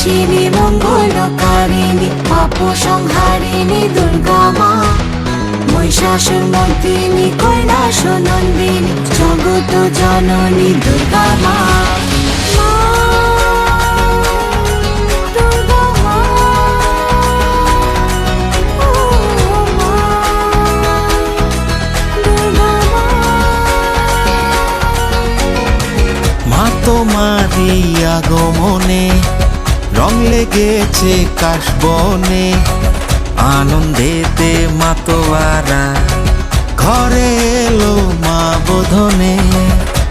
বিনাশিনী মঙ্গলকারিণী পাপ সংহারিণী দুর্গা মা মহিষাসুর মর্দিনী কৈলাস নন্দিনী জগত জননী দুর্গা মা, রং লেগেছে কাশবনে আনন্দেতে মাতোয়ারা। ঘরে এলো মা বোধনে।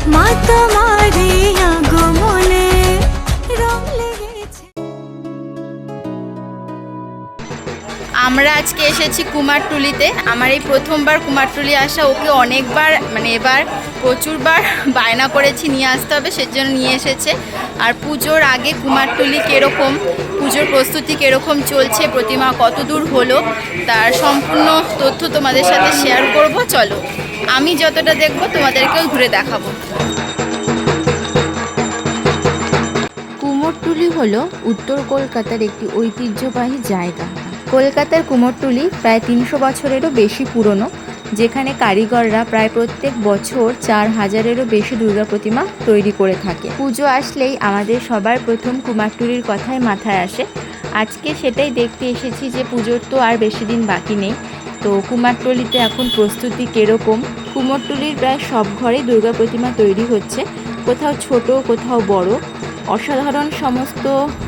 মা আজকে এসেছি কুমারটুলিতে। আমার এই প্রথমবার কুমারটুলি আসা, ওকে অনেকবার মানে এবার প্রচুরবার বায়না করেছি নিয়ে আসতে হবে, সেজন্য নিয়ে এসেছে। আর পুজোর আগে কুমারটুলি কীরকম, পুজোর প্রস্তুতি কীরকম চলছে, প্রতিমা কত দূর হলো, তার সম্পূর্ণ তথ্য তোমাদের সাথে শেয়ার করব। চলো, আমি যতটা দেখব তোমাদেরকেও ঘুরে দেখাবো। কুমোরটুলি হলো উত্তর কলকাতার একটি ঐতিহ্যবাহী জায়গা। কলকাতার কুমোরটুলি প্রায় তিনশো বছরেরও বেশি পুরনো, যেখানে কারিগররা প্রায় প্রত্যেক বছর চার হাজারেরও বেশি দুর্গা প্রতিমা তৈরি করে থাকে। পুজো আসলেই আমাদের সবার প্রথম কুমারটুলির কথাই মাথায় আসে। আজকে সেটাই দেখতে এসেছি যে পুজোর তো আর বেশি দিন বাকি নেই, তো কুমারটুলিতে এখন প্রস্তুতি কীরকম? কুমোরটুলির প্রায় সব ঘরেই দুর্গা প্রতিমা তৈরি হচ্ছে, কোথাও ছোট, কোথাও বড়। অসাধারণ সমস্ত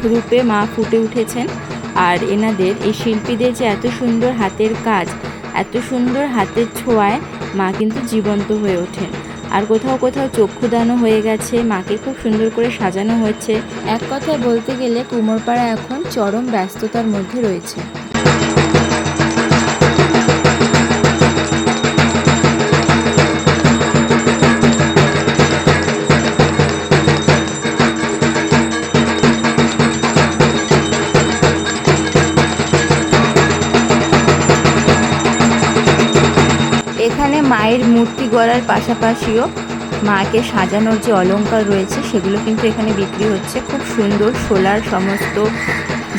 রূপে মা ফুটে উঠেছেন। আর এনাদের, এই শিল্পীদের যে এত সুন্দর হাতের কাজ, এত সুন্দর হাতের ছোঁয়ায় মা কিন্তু জীবন্ত হয়ে ওঠেন। আর কোথাও কোথাও চক্ষুদানও হয়ে গেছে, মাকে খুব সুন্দর করে সাজানো হয়েছে। এক কথায় বলতে গেলে কুমোরপাড়া এখন চরম ব্যস্ততার মধ্যে রয়েছে। মায়ের মূর্তি গড়ার পাশাপাশিও মাকে সাজানোর যে অলঙ্কার রয়েছে, সেগুলো কিন্তু এখানে বিক্রি হচ্ছে। খুব সুন্দর সোলার সমস্ত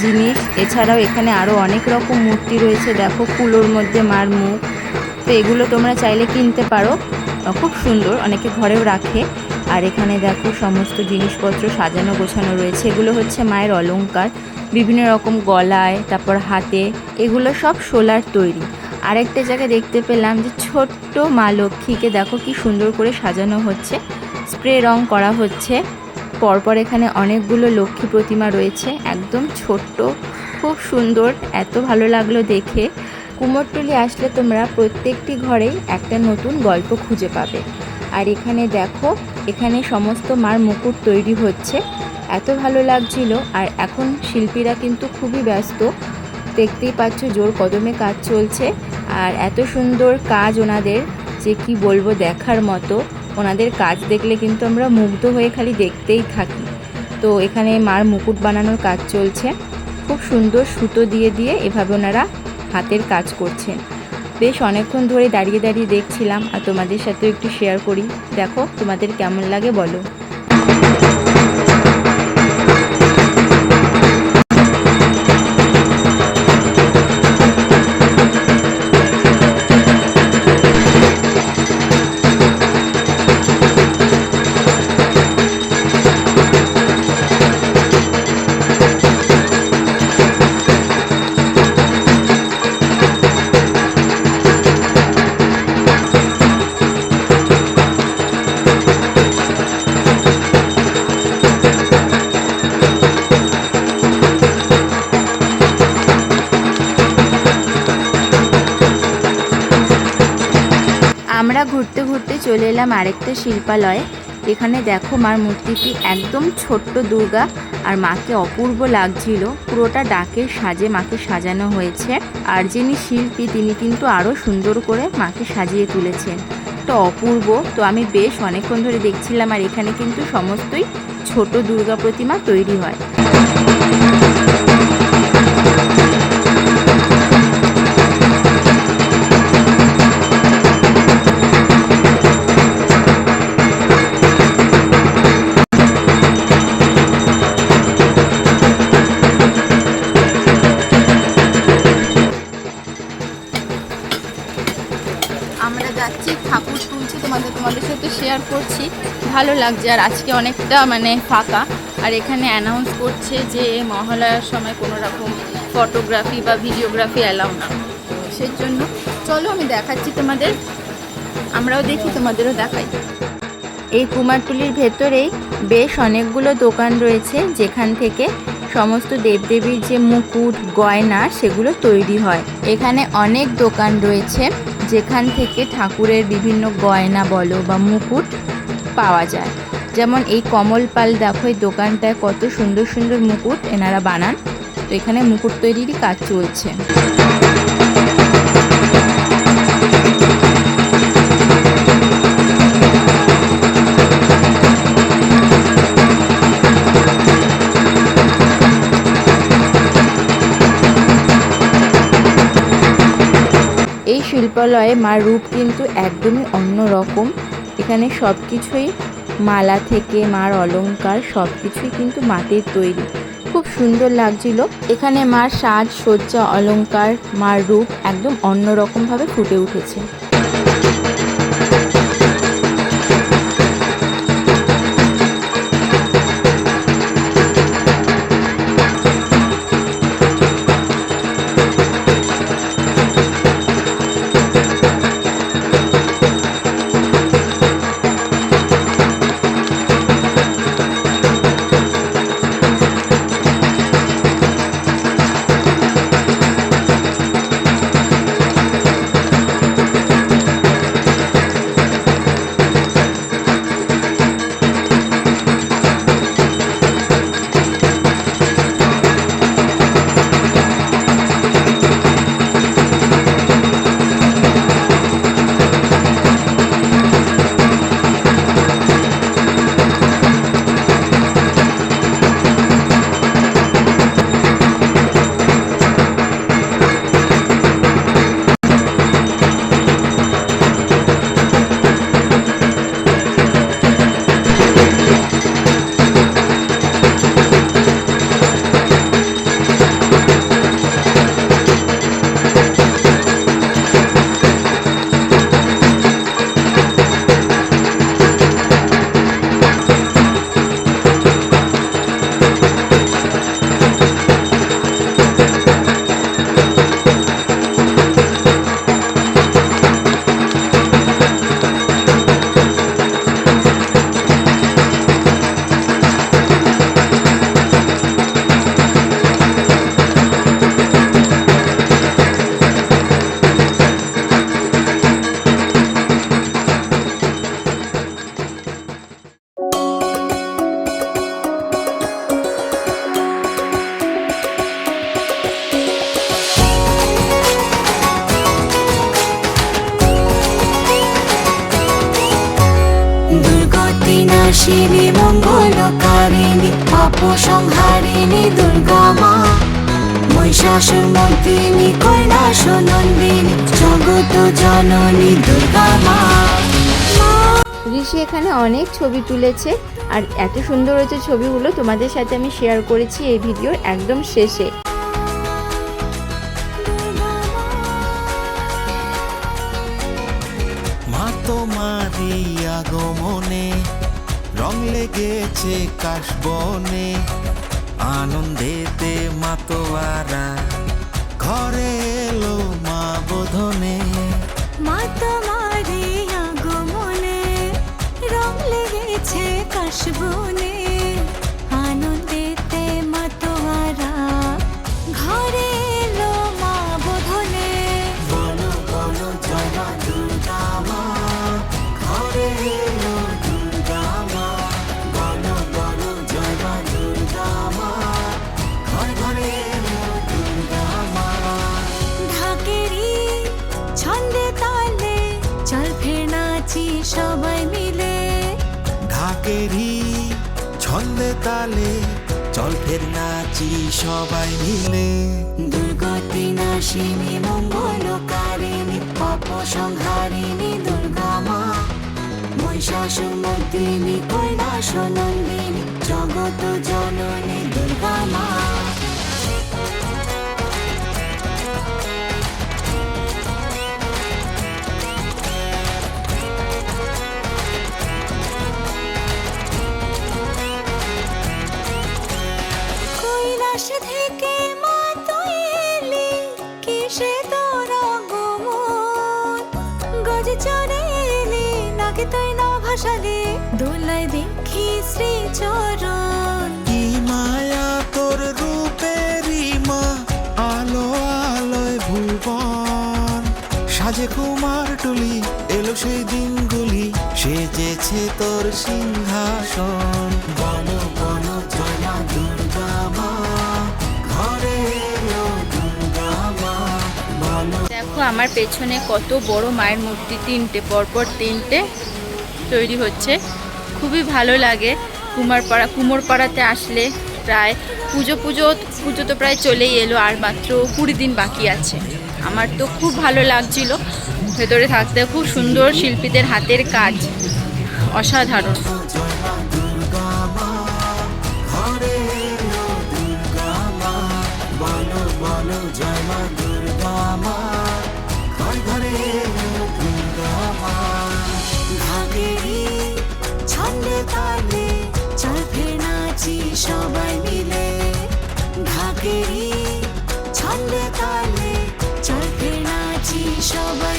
জিনিস। এছাড়াও এখানে আরও অনেক রকম মূর্তি রয়েছে। দেখো, কুলোর মধ্যে মার মুখ। তো এগুলো তোমরা চাইলে কিনতে পারো। খুব সুন্দর, অনেকে ঘরেও রাখে। আর এখানে দেখো, সমস্ত জিনিসপত্র সাজানো গোছানো রয়েছে। এগুলো হচ্ছে মায়ের অলঙ্কার বিভিন্ন রকম গলায়, তারপর হাতে, এগুলো সব সোলার তৈরি। আরেকটা জায়গায় দেখতে পেলাম যে ছোট্ট মা লক্ষ্মীকে দেখো কি সুন্দর করে সাজানো হচ্ছে, স্প্রে রং করা হচ্ছে। পরপর এখানে অনেকগুলো লক্ষ্মী প্রতিমা রয়েছে, একদম ছোট্ট, খুব সুন্দর, এত ভালো লাগল দেখে। কুমোরটুলি আসলে তোমরা প্রত্যেকটি ঘরেই একটা নতুন গল্প খুঁজে পাবে। আর এখানে দেখো, এখানে সমস্ত মার মুকুট তৈরি হচ্ছে। এত ভালো লাগছিল, আর এখন শিল্পীরা কিন্তু খুবই ব্যস্ত। দেখতেই পাচ্ছ জোর কদমে কাজ চলছে। আর এত সুন্দর কাজ ওনাদের, যে কি বলব দেখার মতো। ওনাদের কাজ দেখলে কিন্তু আমরা মুগ্ধ হয়ে খালি দেখতেই থাকি। তো এখানে মার মুকুট বানানোর কাজ চলছে। খুব সুন্দর সুতো দিয়ে দিয়ে এভাবে ওনারা হাতের কাজ করছেন। বেশ অনেকক্ষণ ধরে দাঁড়িয়ে দাঁড়িয়ে দেখছিলাম, আর তোমাদের সাথেও একটু শেয়ার করি। দেখো তোমাদের কেমন লাগে বলো। চলে এলাম আরেকটা শিল্পালয়ে। এখানে দেখো মার মূর্তিটি একদম ছোট্ট দুর্গা আর মাকে অপূর্ব লাগছিল। পুরোটা ডাকের সাজে মাকে সাজানো হয়েছে। আর যিনি শিল্পী, তিনি কিন্তু আরও সুন্দর করে মাকে সাজিয়ে তুলেছেন। তো অপূর্ব। তো আমি বেশ অনেকক্ষণ ধরে দেখছিলাম আর এখানে কিন্তু সমস্তই ছোট দুর্গা প্রতিমা তৈরি হয়। ভালো লাগছে আর আজকে অনেকটা মানে ফাঁকা। আর এখানে অ্যানাউন্স করছে যে মহালয়ার সময় কোনো রকম ফটোগ্রাফি বা ভিডিওগ্রাফি অ্যালাউ না। তো সেজন্য চলো আমি দেখাচ্ছি তোমাদের। আমরাও দেখি, তোমাদেরও দেখাই। এই কুমারটুলির ভেতরেই বেশ অনেকগুলো দোকান রয়েছে, যেখান থেকে সমস্ত দেবদেবীর যে মুকুট, গয়না সেগুলো তৈরি হয়। এখানে অনেক দোকান রয়েছে, যেখান থেকে ঠাকুরের বিভিন্ন গয়না বলো বা মুকুট পাওয়া যায়। যেমন এই কমল পাল দেখো, এই দোকানটায় কত সুন্দর সুন্দর মুকুট এনারা বানান। তো এখানে মুকুট তৈরিরই কাজ চলছে। এই শিল্পালয়ে মার রূপ কিন্তু একদমই অন্য রকম এখানে সব কিছুই মালা থেকে মার অলঙ্কার সব কিছুই কিন্তু মাটির তৈরি। খুব সুন্দর লাগছিল। এখানে মার সাজ, সজ্জা অলঙ্কার মার রূপ একদম অন্যরকমভাবে ফুটে উঠেছে। নাশিনী মঙ্গলকারিণী, অপসংহারিণী দুর্গা মা মহিষাসুর মর্দিনী কৈলাস নন্দিনী জগত জননী দুর্গা মা ঋষি এখানে অনেক ছবি তুলেছে, আর এত সুন্দর হয়েছে ছবিগুলো তোমাদের সাথে আমি শেয়ার করেছি এই ভিডিওর একদম শেষে। লেগেছে কাশবনে আনন্দেতে মাতোয়ারা। ঘরে এলো মা বোধনে। মা তোমারে আগমনে রং লেগেছে কাশবনে। তালে চল ফের নাচি সবাই মিলে। দুর্গতি নাশিনী মঙ্গলকারিণী সংহারিণী দুর্গা মা। মহিষাসুমর্দিনী কৈলাস নন্দিনী জগত জননী, দুর্গা মা। সাজে কুমার টুলি এলো সেই দিনগুলি, সেজেছে তোর সিংহাসন। বন বন, জয়া, দুর্গা মা, ঘরে দেখো, আমার পেছনে কত বড় মায়ের মূর্তি, তিনটে, পরপর তিনটে তৈরি হচ্ছে। খুবই ভালো লাগে কুমারপাড়া কুমোরপাড়াতে আসলে প্রায় পুজো পুজো পুজো তো প্রায় চলেই এলো, আর মাত্র কুড়ি দিন বাকি আছে। আমার তো খুব ভালো লাগছিল। ভেতরে থাকতে খুব সুন্দর শিল্পীদের হাতের কাজ। অসাধারণ। সবাই সবাই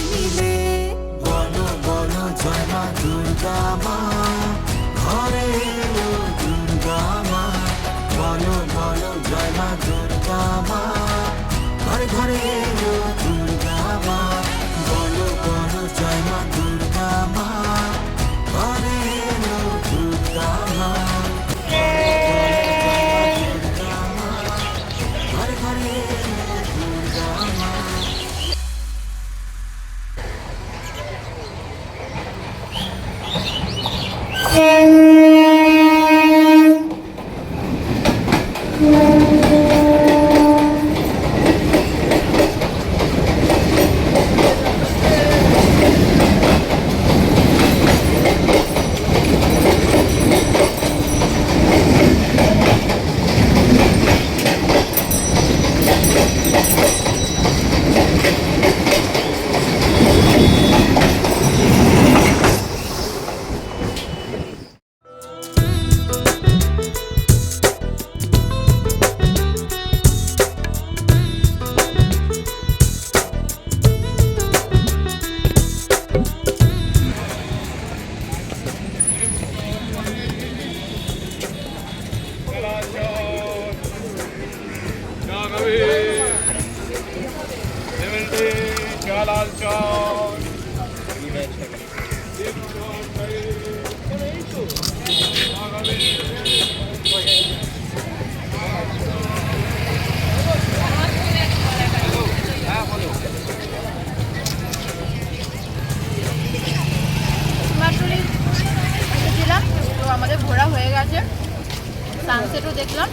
সানসেটও দেখলাম।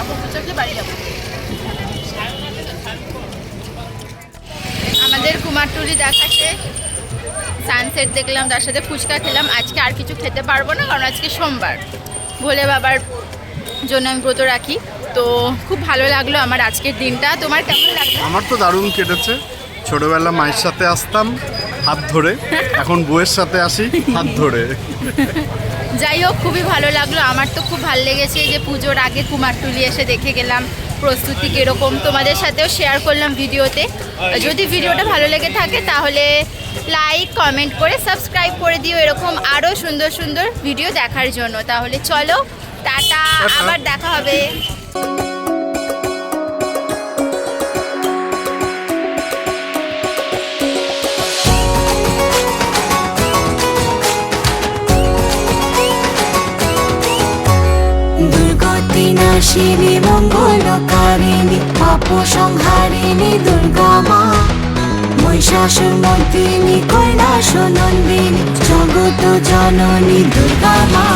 এখন বাড়ি আমাদের কুমারটুলি দেখাচ্ছে সানসেট দেখলাম, তার সাথে ফুচকা খেলাম। আজকে আর কিছু খেতে পারব না, কারণ আজকে সোমবার। ভোলে বাবার জন্য আমি ব্রত রাখি। তো খুব ভালো লাগল আমার আজকের দিনটা। তোমার কেমন লাগল? আমার তো দারুণ কেটেছে। ছোটবেলা মায়ের সাথে আসতাম, হাত ধরে। এখন বউয়ের সাথে আসি, হাত ধরে। যাই হোক খুবই ভালো লাগল। আমার তো খুব ভালো লেগেছে যে পুজোর আগে কুমারটুলি এসে দেখে গেলাম প্রস্তুতি কীরকম তোমাদের সাথেও শেয়ার করলাম ভিডিওতে। যদি ভিডিওটা ভালো লেগে থাকে তাহলে লাইক কমেন্ট করে সাবস্ক্রাইব করে দিও এরকম আরও সুন্দর সুন্দর ভিডিও দেখার জন্য। তাহলে চলো টাটা। আবার দেখা হবে। দুর্গতি মঙ্গলকারিণী পাপ সংহারিণী দুর্গা মা মহিষাসুর মর্দিনী কৈলাস নন্দিনী জগত জননী দুর্গা মা